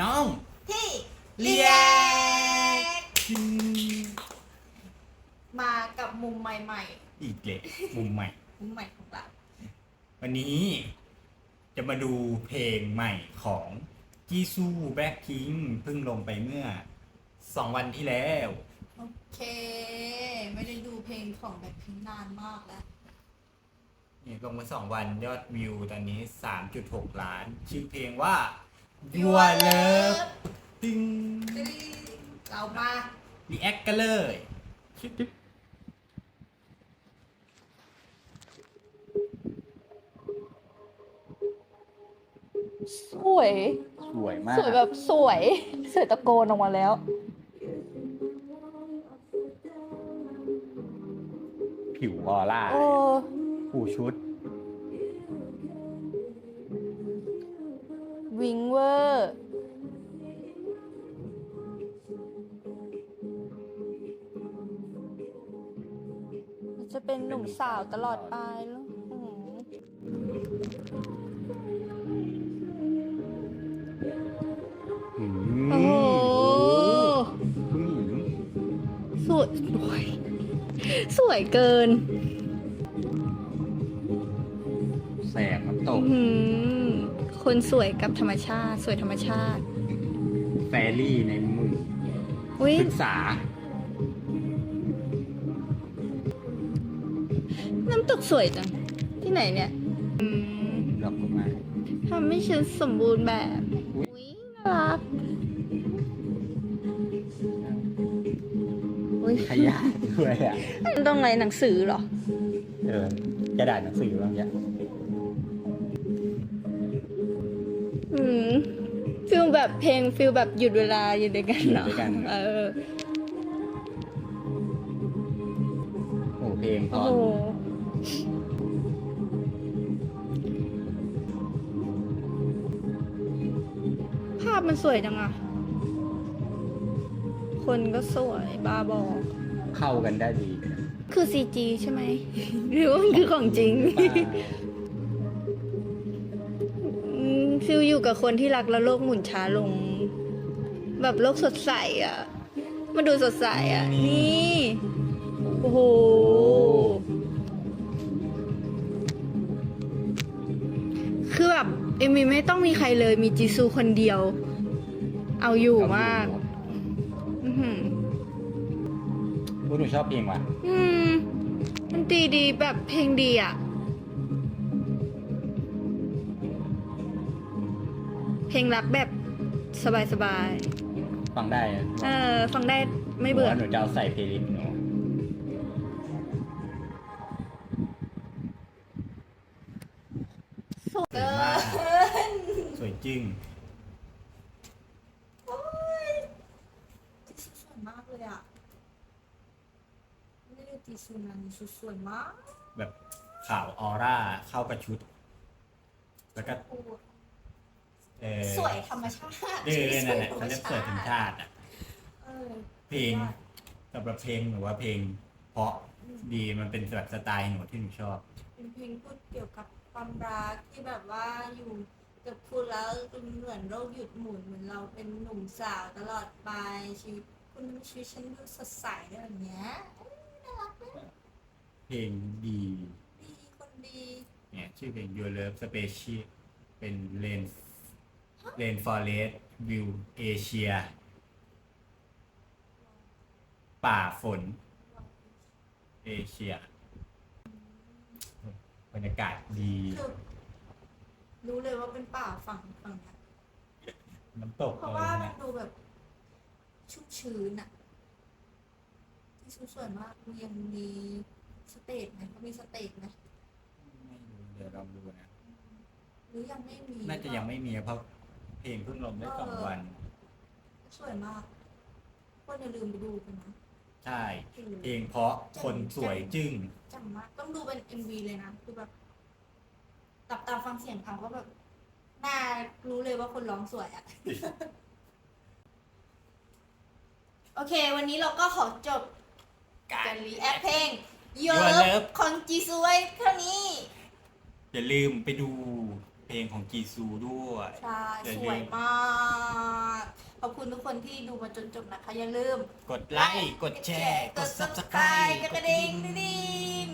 น้องที่เรียกมากับมุมใหม่อีกเลยมุมใหม่ ๆ มุมใหม่ของเราวันนี้จะมาดูเพลงใหม่ของจีซูแบ็คพิงเพิ่งลงไปเมื่อสองวันที่แล้ว โอเค ไม่ได้ดูเพลงของแบ็คพิงนานมากแล้วนี่ลงมาสองวันยอดวิวตอนนี้ 3.6 ล้าน ชื่อเพลงว่า Your Love ตึงเรามารีแอคกันเลยชิดสวย สวยมาก สวยแบบสวย สวยตะโกนออกมาแล้ว ผิวออร่าโอ้ผู้ชุด งเวอร์จะเป็นหนุ่มสาวตลอดไปแล้วอืมอืมโอ้โหผู้หญิงสวยสวย สวยเกิน แสงน้ำตกอื้อหือ คนสวยกับธรรมชาติ สวยธรรมชาติแฟรี่ในมืออุ้ยศึกษา น้ำตกสวยจัง ที่ไหนเนี่ยอืมดอกไม้ทำให้ฉันสมบูรณ์แบบ อุ้ยน่ารัก อุ้ยขยะด้วยอะมันต้องไงหนังสือเหรอ เออกระดาษหนังสือบางอย่างอื แบบเพลงฟิลแบบหยุดเวลาอยู่ด้วยกันเนาะเออโอ้เพลงเพโอ้ราะโหภาพมันสวยจังอะคนก็สวยบาบอ เข้ากันได้ดีคือ CG ใช่ไหม หรือว่ามันคือของจริงอืม ฟิลอยู่กับคนที่รักแล้วโลกหมุนช้าลง แบบโลกสดใสอะ มันดูสดใสอะ นี่ โอ้โห คือแบบ เอมมีไม่ต้องมีใครเลยมีจีซูคนเดียว เอาอยู่มากอือหือ พูดหนูชอบเพลงว่ะอืมมันดีดีแบบเพลงดีอะ เพลงรักแบบสบายฟังได้อะๆ เออ ฟังได้ไม่เบื่อ พราะว่าหนูจะเอาใส่เพลย์ลิสต์หนูสวยเกินสวยจึ้งโอ้ยจีซูสวยมากเลยอะไม่ได้จีซูนะจีซูสวยมากแบบขาวออร่าเข้ากับชุด แล้วก็โอ้ เออสวยธรรมชาติเออนั่นแหละเขาจะสวยถึงชาติอะเออเพลงสำหรับเพลงหนูว่าเพลง เพราะดีมันเป็นแบบสไตล์หนูที่หนูชอบ เป็นเพลงพูดเกี่ยวกับความรักที่แบบว่าอยู่กับคุณแล้วเหมือนโลกหยุดหมุนเหมือนเราเป็นหนุ่มสาวตลอดไปชีวิตคุณชีวิตฉันดูสดใสอะไรแบบเนี้ยเอ้ยน่ารักไหมเพลงดีดีคนดีเนี่ยชื่อเพลง Your Love Special เป็น Rain Rain Forest View Asia ป่าฝน เอเชีย บรรยากาศดี คือรู้เลยว่าเป็นป่าฝั่งฝั่งเนี้ยน้ำตกเพราะอะไรว่ามัเนี่นยดูแบบชุ่มชื้นอะที่ชุดสวยมากยังมีสเตจไหมเขามีสเตจไหมไม่รู้เดี๋ยวลองดูนะ หรือยังไม่มีน่าจะยังไม่มีเพราะ เพลงเพิ่งลงได้สองวัน สวยมากคนอย่าลืมไปดูกันนะใช่ เพลงเพราะคนสวยจึ้งจำมากต้องดูเป็น MV เลยนะคือแบบตับตาฟังเสียงเขาก็แบบน่ารู้เลยว่าคนร้องสวยอะโอเค วันนี้เราก็ขอจบการรีแอคเพลง Your Your Love Love ของจีซูไว้เท่านี้ อย่าลืมไปดู เพลงของกีซูด้วยใช่สวยมากขอบคุณทุกคนที่ดูมาจนจบนะคะ อย่าลืมกดไลค์ กดแชร์ กด subscribe กดกระดิ่งดิ้ง